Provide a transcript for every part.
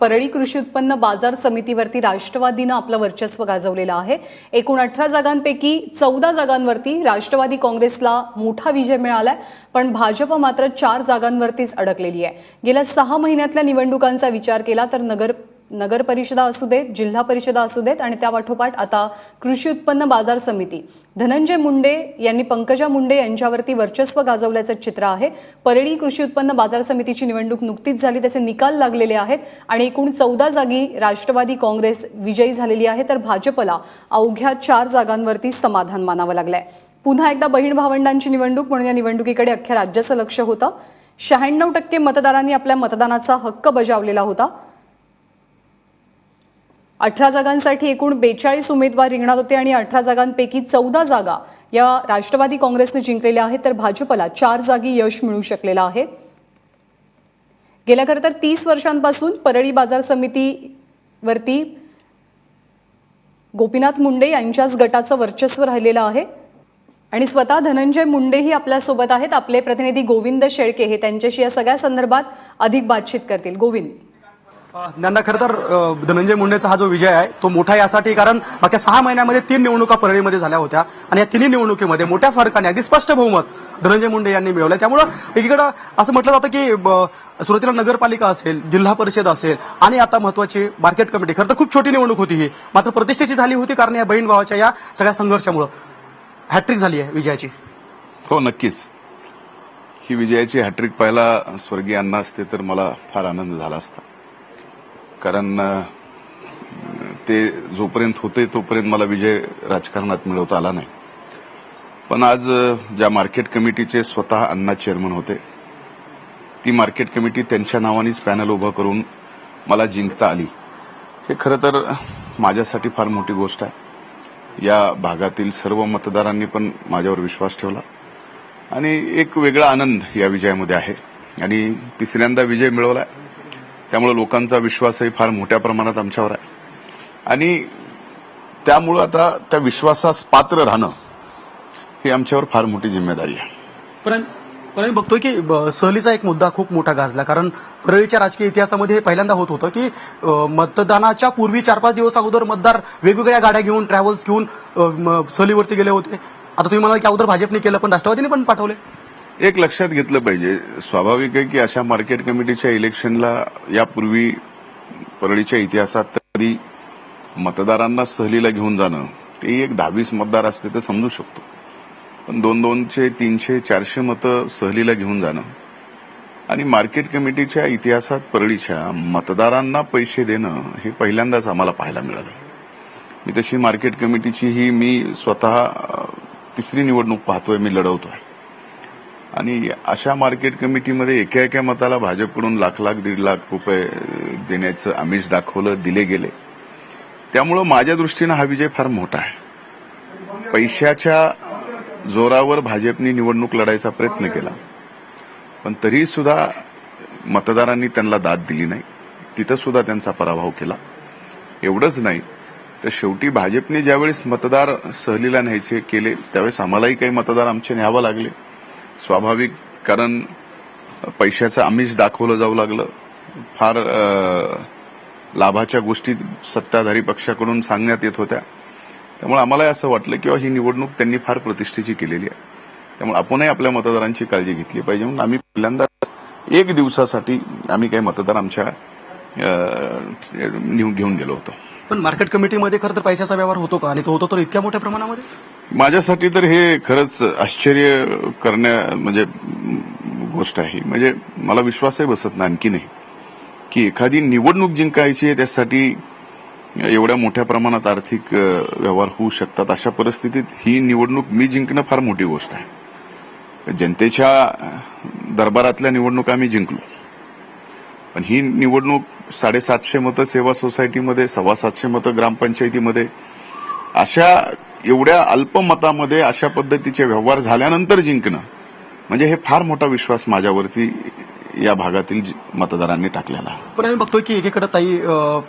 परळी कृषी उत्पन्न बाजार समितीवरती राष्ट्रवादीनं आपलं वर्चस्व गाजवलेलं आहे. एकूण अठरा जागांपैकी चौदा जागांवरती राष्ट्रवादी काँग्रेसला मोठा विजय मिळालाय पण भाजप मात्र चार जागांवरतीच अडकलेली आहे. गेल्या सहा महिन्यातल्या निवडणुकांचा विचार केला तर नगर नगर परिषदा असू देत जिल्हा परिषदा असू देत आणि त्या पाठोपाठ आता कृषी उत्पन्न बाजार समिती. धनंजय मुंडे यांनी पंकजा मुंडे यांच्यावरती वर्चस्व गाजवल्याचं चित्र आहे. परळी कृषी उत्पन्न बाजार समितीची निवडणूक नुकतीच झाली त्याचे निकाल लागलेले आहेत आणि एकूण चौदा जागी राष्ट्रवादी काँग्रेस विजयी झालेली आहे तर भाजपला अवघ्या चार जागांवरती समाधान मानावं लागलंय. पुन्हा एकदा बहीण भावंडांची निवडणूक म्हणून या निवडणुकीकडे अख्ख्या राज्याचं लक्ष होतं. शहाण्णव टक्के मतदारांनी आपल्या मतदानाचा हक्क बजावलेला होता. अठरा जागांसाठी एकूण बेचाळीस उमेदवार रिंगणात होते आणि अठरा जागांपैकी चौदा जागा या राष्ट्रवादी काँग्रेसने जिंकलेल्या आहेत तर भाजपला चार जागी यश मिळू शकलेलं आहे. गेल्या खरं तर तीस वर्षांपासून परळी बाजार समितीवरती गोपीनाथ मुंडे यांच्याच गटाचं वर्चस्व राहिलेलं आहे. आणि स्वतः धनंजय मुंडेही आपल्यासोबत आहेत. आपले प्रतिनिधी गोविंद शेळके हे त्यांच्याशी या सगळ्या संदर्भात अधिक बातचीत करतील. गोविंद. ज्ञानदा खरं तर धनंजय मुंडेचा हा जो विजय आहे तो मोठा यासाठी कारण मागच्या सहा महिन्यामध्ये तीन निवडणुका परळीमध्ये झाल्या होत्या. आणि या तिन्ही निवडणुकीमध्ये मोठ्या फरकाने अगदी स्पष्ट बहुमत धनंजय मुंडे यांनी मिळवलं त्यामुळं एकीकडं असं म्हटलं जातं की सुरुवातीला नगरपालिका असेल जिल्हा परिषद असेल आणि आता महत्वाची मार्केट कमिटी. खरं तर खूप छोटी निवडणूक होती ही. मात्र प्रतिष्ठेची झाली होती कारण या बहीण भावाच्या या सगळ्या संघर्षामुळं. हॅट्रिक झाली आहे विजयाची. हो नक्कीच. ही विजयाची हॅट्रिक पाहायला स्वर्गीय अण्णा असते तर मला फार आनंद झाला असता. कारण ते जोपर्यंत होते तोपर्यंत मला विजय राजकारणात मिळवता आला नाही. पण आज ज्या मार्केट कमिटीचे स्वतः अण्णा चेअरमन होते ती मार्केट कमिटी त्यांच्या नावानेच पॅनल उभं करून मला जिंकता आली. हे खरं तर माझ्यासाठी फार मोठी गोष्ट आहे. या भागातील सर्व मतदारांनी पण माझ्यावर विश्वास ठेवला. आणि एक वेगळा आनंद या विजयामध्ये आहे. आणि तिसऱ्यांदा विजय मिळवला त्यामुळे लोकांचा विश्वासही फार मोठ्या प्रमाणात आमच्यावर आहे. आणि त्यामुळं आता त्या विश्वासास पात्र राहणं ही आमच्यावर फार मोठी जिम्मेदारी आहे. पण पण आम्ही बघतोय की ब- सहलीचा एक मुद्दा खूप मोठा गाजला. कारण परळीच्या राजकीय इतिहासामध्ये हे पहिल्यांदा होत होतं की मतदानाच्या पूर्वी चार पाच दिवस अगोदर मतदार वेगवेगळ्या गाड्या घेऊन ट्रॅव्हल्स घेऊन म, सहलीवरती गेले होते. आता तुम्ही म्हणाल की अगोदर भाजपने केलं पण राष्ट्रवादीने पण पाठवले. एक लक्षात घेतलं पाहिजे. स्वाभाविक आहे की अशा मार्केट कमिटीच्या इलेक्शनला यापूर्वी परळीच्या इतिहासात कधी मतदारांना सहलीला घेऊन जाणं ते एक दहावीस मतदार असते तर समजू शकतो. पण दोन दोनशे तीनशे चारशे मतं सहलीला घेऊन जाणं आणि मार्केट कमिटीच्या इतिहासात परळीच्या मतदारांना पैसे देणं हे पहिल्यांदाच आम्हाला पाहायला मिळालं. मी तशी मार्केट कमिटीची ही मी स्वतः तिसरी निवडणूक पाहतोय मी लढवतोय. आणि अशा मार्केट कमिटीमध्ये एका एका मताला भाजपकडून लाख लाख दीड लाख रुपये देण्याचं आमिष दाखवलं दिले गेले. त्यामुळं माझ्या दृष्टीनं हा विजय फार मोठा आहे. पैशाच्या जोरावर भाजपनी निवडणूक लढायचा प्रयत्न केला. पण तरी सुद्धा मतदारांनी त्यांना दाद दिली नाही. तिथं सुद्धा त्यांचा पराभव केला. एवढंच नाही तर शेवटी भाजपने ज्यावेळेस मतदार सहलीला न्यायचे केले त्यावेळेस आम्हालाही काही मतदार आमचे न्यावं लागले. स्वाभाविक कारण पैशाचं आमिष दाखवलं जाऊ लागलं. फार लाभाच्या गोष्टी सत्ताधारी पक्षाकडून सांगण्यात येत होत्या. त्यामुळे आम्हाला असं वाटलं किंवा ही निवडणूक त्यांनी फार प्रतिष्ठेची केलेली आहे. त्यामुळे आपणही आपल्या मतदारांची काळजी घेतली पाहिजे. म्हणून आम्ही पहिल्यांदा एक दिवसासाठी आम्ही काही मतदार आमच्या घेऊन गेलो होतो. पण मार्केट कमिटीमध्ये खरं तर पैशाचा व्यवहार होतो का? आणि तो होतो तर इतक्या मोठ्या प्रमाणामध्ये? माझ्यासाठी तर हे खरंच आश्चर्य करण्या म्हणजे गोष्ट आहे. म्हणजे मला विश्वासही बसत नाही आणखी नाही. की एखादी निवडणूक जिंकायची आहे त्यासाठी एवढ्या मोठ्या प्रमाणात आर्थिक व्यवहार होऊ शकतात. अशा परिस्थितीत ही निवडणूक मी जिंकणं फार मोठी गोष्ट आहे. जनतेच्या दरबारातल्या निवडणुका आम्ही जिंकलो. पण ही निवडणूक साडेसातशे मतं सेवा सोसायटीमध्ये सव्वा सातशे मतं ग्रामपंचायतीमध्ये. अशा एवढ्या अल्प मतामध्ये अशा पद्धतीचे व्यवहार झाल्यानंतर जिंकणं म्हणजे हे फार मोठा विश्वास माझ्यावरती या भागातील मतदारांनी टाकलेला पण आम्ही बघतोय की एकीकडे ताई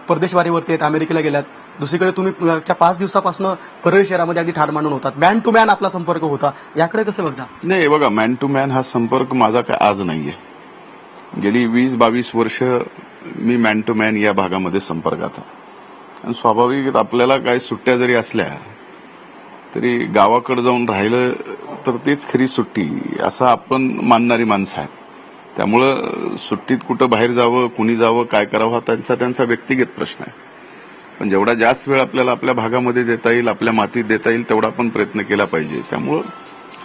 परदेशवारीवरती आहेत अमेरिकेला गेल्यात. दुसरीकडे तुम्ही पाच दिवसापासून परळी शहरामध्ये अगदी ठार मांडून होतात. मॅन टू मॅन आपला संपर्क होता. याकडे कसं बघता? नाही बघा मॅन टू मॅन हा संपर्क माझा काय आज नाहीये. गेली वीस बावीस वर्ष मी मॅन टू मॅन या भागामध्ये संपर्कात आणि स्वाभाविक आपल्याला काय सुट्ट्या जरी असल्या तरी गावाकडे जाऊन राहिलं तर तेच खरी सुट्टी असं आपण मानणारी माणसं आहेत. त्यामुळं सुट्टीत कुठं बाहेर जावं कुणी जावं काय करावं हा त्यांचा त्यांचा व्यक्तिगत प्रश्न आहे. पण जेवढा जास्त वेळ आपल्याला आपल्या भागामध्ये देता येईल आपल्या मातीत देता येईल तेवढा पण प्रयत्न केला पाहिजे. त्यामुळं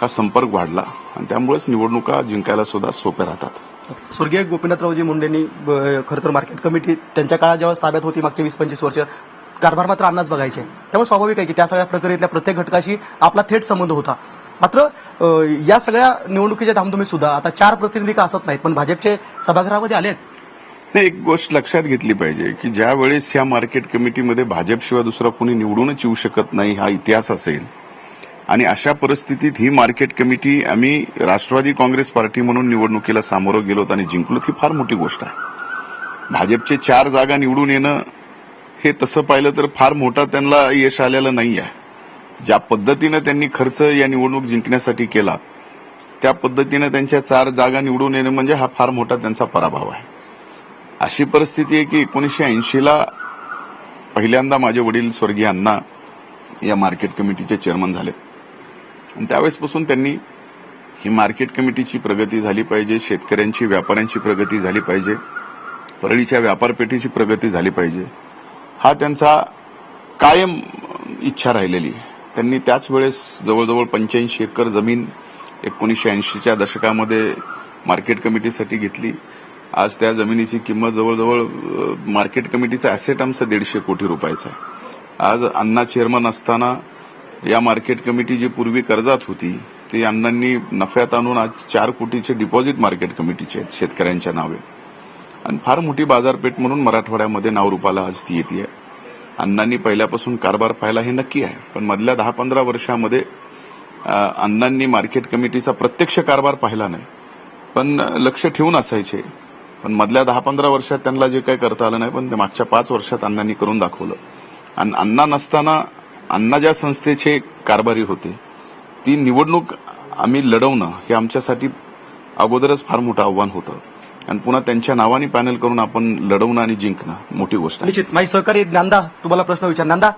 हा संपर्क वाढला आणि त्यामुळेच निवडणुका जिंकायला सुद्धा सोप्या राहतात. स्वर्गीय गोपीनाथरावजी मुंडेंनी खरं तर मार्केट कमिटी त्यांच्या काळात जेव्हा ताब्यात होती मागच्या वीस पंचवीस वर्ष कारभार मात्र अन्नाच बघायचे. त्यामुळे स्वाभाविक आहे की त्या सगळ्या प्रक्रियेतल्या प्रत्येक घटकाशी आपला थेट संबंध होता. मात्र या सगळ्या निवडणुकीच्या धामधुमीत सुद्धा आता चार प्रतिनिधी का असत नाहीत पण भाजपचे सभागृहामध्ये आले नाही एक गोष्ट लक्षात घेतली पाहिजे की ज्या वेळेस ह्या मार्केट कमिटीमध्ये भाजपशिवाय दुसरा कोणी निवडूनच येऊ शकत नाही हा इतिहास असेल. आणि अशा परिस्थितीत ही मार्केट कमिटी आम्ही राष्ट्रवादी काँग्रेस पार्टी म्हणून निवडणुकीला सामोरं गेलो आणि जिंकलो ही फार मोठी गोष्ट आहे. भाजपचे चार जागा निवडून येणं हे तसं पाहिलं तर फार मोठा त्यांना यश आलेलं नाही आहे. ज्या पद्धतीनं त्यांनी खर्च या निवडणूक जिंकण्यासाठी केला त्या पद्धतीनं त्यांच्या चार जागा निवडून येणं म्हणजे हा फार मोठा त्यांचा पराभव आहे. अशी परिस्थिती आहे की एकोणीसशे ऐंशीला पहिल्यांदा माझे वडील स्वर्गीय अण्णा या मार्केट कमिटीचे चेअरमन झाले. आणि त्यावेळेसपासून त्यांनी ही मार्केट कमिटीची प्रगती झाली पाहिजे शेतकऱ्यांची व्यापाऱ्यांची प्रगती झाली पाहिजे परळीच्या व्यापारपेठेची प्रगती झाली पाहिजे. हा त्यांचा कायम इच्छा राहिलेली आहे. त्यांनी त्याच वेळेस जवळजवळ पंच्याऐंशी एकर जमीन एकोणीसशे ऐंशीच्या दशकामध्ये मार्केट कमिटीसाठी घेतली. आज त्या जमिनीची किंमत जवळजवळ मार्केट कमिटीचं ॲसेट आमचा दीडशे कोटी रुपयाचं आहे. आज अण्णा चेअरमन असताना या मार्केट कमिटी जी पूर्वी कर्जात होती ती अण्णांनी नफ्यात आणून आज चार कोटीचे डिपॉझिट मार्केट कमिटीचे आहेत शेतकऱ्यांच्या नावे. आणि फार मोठी बाजारपेठ म्हणून मराठवाड्यामध्ये नावरूपाला आज ती येते अण्णांनी पहिल्यापासून कारभार पाहिला हे नक्की आहे पण मधल्या दहा पंधरा वर्षामध्ये अण्णांनी मार्केट कमिटीचा प्रत्यक्ष कारभार पाहिला नाही. पण लक्ष ठेवून असायचे. पण मधल्या दहा पंधरा वर्षात त्यांना जे काही करता आलं नाही पण ते मागच्या पाच वर्षात अण्णांनी करून दाखवलं. आणि अण्णा नसताना अण्णा ज्या संस्थेचे कारभारी होते. ती निवडणूक आम्ही लढवणं हे आमच्यासाठी अगोदरच फार मोठं आव्हान होतं. आणि पुन्हा त्यांच्या नावाने पॅनल करून आपण लढवणं आणि जिंकणं मोठी गोष्ट आहे. निश्चित. माझी सहकारी ज्ञानदा तुम्हाला प्रश्न विचार. ज्ञानदा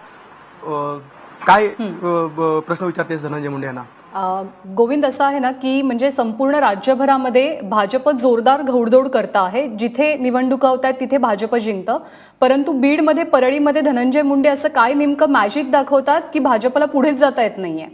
काय प्रश्न विचारतेस धनंजय मुंडे यांना? गोविंद असं आहे ना की म्हणजे संपूर्ण राज्यभरामध्ये भाजप जोरदार घौडदौड करता आहे. जिथे निवडणुका होत आहेत तिथे भाजप जिंकतं. परंतु बीडमध्ये परळीमध्ये धनंजय मुंडे असं काय नेमकं मॅजिक दाखवतात की भाजपला पुढेच जाता येत नाहीये?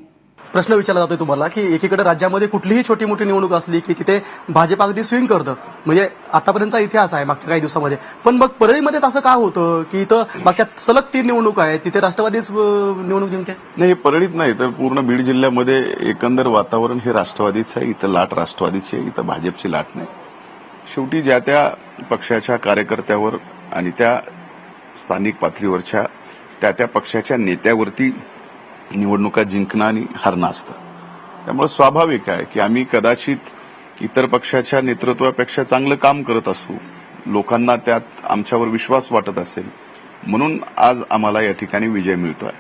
प्रश्न विचारला जातोय तुम्हाला की एकीकडे राज्यामध्ये कुठलीही छोटी मोठी निवडणूक असली की तिथे भाजप अगदी स्विंग करतं. म्हणजे आतापर्यंतचा इतिहास आहे मागच्या काही दिवसामध्ये. पण मग परळीमध्येच असं का होतं की इथं मागच्या सलग तीन निवडणूक आहे तिथे राष्ट्रवादीच निवडणूक जिंकते? नाही परळीत नाही तर पूर्ण बीड जिल्ह्यामध्ये एकंदर वातावरण हे राष्ट्रवादीचं आहे इथं लाट राष्ट्रवादीची आहे इथं भाजपची लाट नाही. शेवटी ज्या त्या पक्षाच्या कार्यकर्त्यावर आणि त्या स्थानिक पातळीवरच्या त्या त्या पक्षाच्या नेत्यावरती निवडणुका जिंकणं आणि हरणं असतं. त्यामुळे स्वाभाविक आहे की आम्ही कदाचित इतर पक्षाच्या नेतृत्वापेक्षा चांगलं काम करत असू लोकांना त्यात आमच्यावर विश्वास वाटत असेल म्हणून आज आम्हाला या ठिकाणी विजय मिळतोय.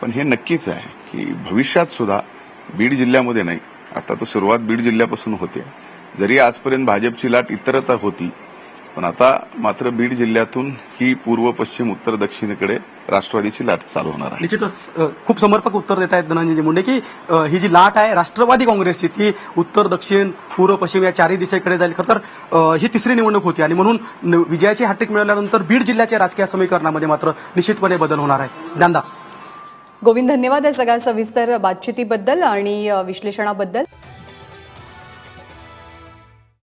पण हे नक्कीच आहे की भविष्यात सुद्धा बीड जिल्ह्यामध्ये नाही आता तर सुरुवात बीड जिल्ह्यापासून होते. जरी आजपर्यंत भाजपची लाट इतरता होती पण आता मात्र बीड जिल्ह्यातून ही पूर्व पश्चिम उत्तर दक्षिणेकडे राष्ट्रवादीची लाट चालू होणार आहे. निश्चितच खूप समर्पक उत्तर देत आहेत धनंजय मुंडे की ही जी लाट आहे राष्ट्रवादी काँग्रेसची ती उत्तर दक्षिण पूर्व पश्चिम या चारही दिशेकडे जाईल. खरं तर ही तिसरी निवडणूक होती आणि म्हणून विजयाची हॅट्रिक मिळाल्यानंतर बीड जिल्ह्याच्या राजकीय समीकरणामध्ये मात्र निश्चितपणे बदल होणार आहे. ज्ञानदा गोविंद धन्यवाद या सगळ्या सविस्तर बातचितीबद्दल आणि विश्लेषणाबद्दल.